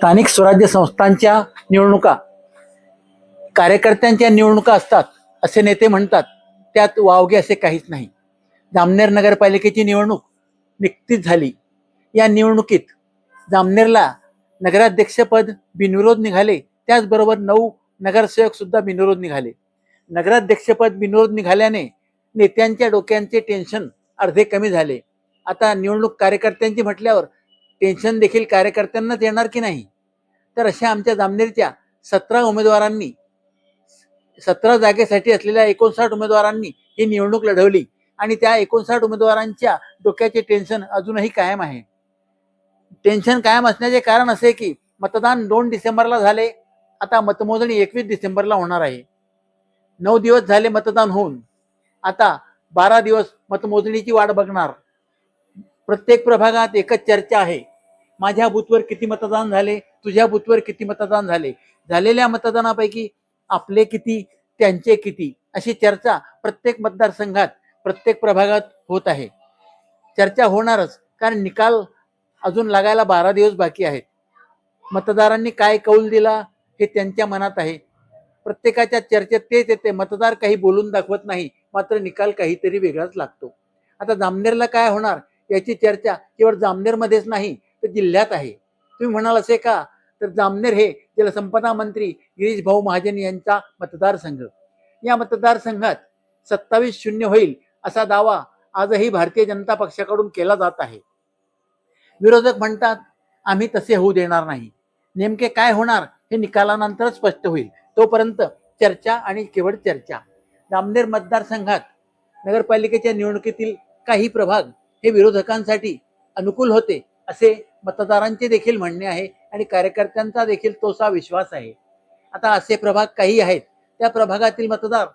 स्थानिक स्वराज्य संस्थांच्या निवडणुका कार्यकर्त्यांच्या निवडणुका असतात असे नेते म्हणतात त्यात वावगे असे काहीच नाही. जामनेर नगरपालिकेची निवडणूक नुकतीच झाली. या निवडणुकीत जामनेरला नगराध्यक्षपद बिनविरोध निघाले त्याचबरोबर नऊ नगरसेवक सुद्धा बिनविरोध निघाले. नगराध्यक्षपद बिनविरोध निघाल्याने नेत्यांच्या डोक्यांचे टेन्शन अर्धे कमी झाले. आता निवडणूक कार्यकर्त्यांची म्हटल्यावर टेन्शन देखील कार्यकर्त्यांनाच येणार की नाही? तर अशा आमच्या जामनेरच्या सतरा उमेदवारांनी सतरा जागेसाठी असलेल्या एकोणसाठ उमेदवारांनी ही निवडणूक लढवली आणि त्या एकोणसाठ उमेदवारांच्या डोक्याचे टेन्शन अजूनही कायम आहे. टेन्शन कायम असण्याचे कारण असे की मतदान दोन डिसेंबरला झाले आता मतमोजणी एकवीस डिसेंबरला होणार आहे. नऊ दिवस झाले मतदान होऊन आता बारा दिवस मतमोजणीची वाट बघणार. प्रत्येक प्रभागात एकच चर्चा आहे. माझ्या बूथवर किती मतदान झाले? तुझ्या बूथवर किती मतदान झाले? झालेल्या मतदानापैकी आपले किती त्यांचे किती? अशी चर्चा प्रत्येक मतदारसंघात प्रत्येक प्रभागात होत आहे. चर्चा होणारच कारण निकाल अजून लागायला बारा दिवस बाकी आहेत. मतदारांनी काय कौल दिला हे त्यांच्या मनात आहे. प्रत्येकाच्या चर्चेत तेच येते मतदार काही बोलून दाखवत नाही मात्र निकाल काहीतरी वेगळाच लागतो. आता जामनेरला काय होणार याची चर्चा केवळ जामनेरमध्येच नाही तर जिल्ह्यात आहे. तुम्ही म्हणाल असे का? तर जामनेर हे जलसंपदा मंत्री गिरीश भाऊ महाजन यांचा मतदारसंघ. या मतदारसंघात सत्तावीस शून्य होईल असा दावा आजही भारतीय जनता पक्षाकडून केला जात आहे. विरोधक म्हणतात आम्ही तसे होऊ देणार नाही. नेमके काय होणार हे निकालानंतरच स्पष्ट होईल. तोपर्यंत चर्चा आणि केवळ चर्चा. जामनेर मतदारसंघात नगरपालिकेच्या निवडणुकीतील काही प्रभाग हे विरोधकांसाठी अनुकूल होते असे मतदारांचे देखील म्हणणे आहे आणि कार्यकर्त्यांचा देखील तोसा विश्वास आहे. आता असे प्रभाग काही आहेत त्या प्रभागातील मतदार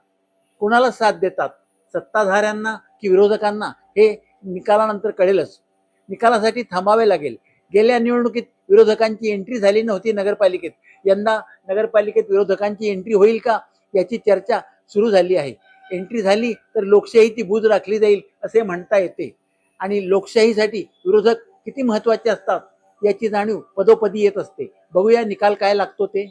कोणाला साथ देतात? सत्ताधाऱ्यांना की विरोधकांना? हे निकालानंतर कळेलच. निकालासाठी थांबावे लागेल. गेल्या निवडणुकीत विरोधकांची एंट्री झाली नव्हती नगरपालिकेत. यंदा नगरपालिकेत विरोधकांची एंट्री होईल का? याची चर्चा सुरू झाली आहे. एंट्री झाली तर लोकशाही ती बूज राखली जाईल असे म्हणता येते. आणि लोकशाहीसाठी विरोधक किती महत्त्वाचे असतात याची जाणीव पदोपदी येत असते. बघूया निकाल काय लागतो ते.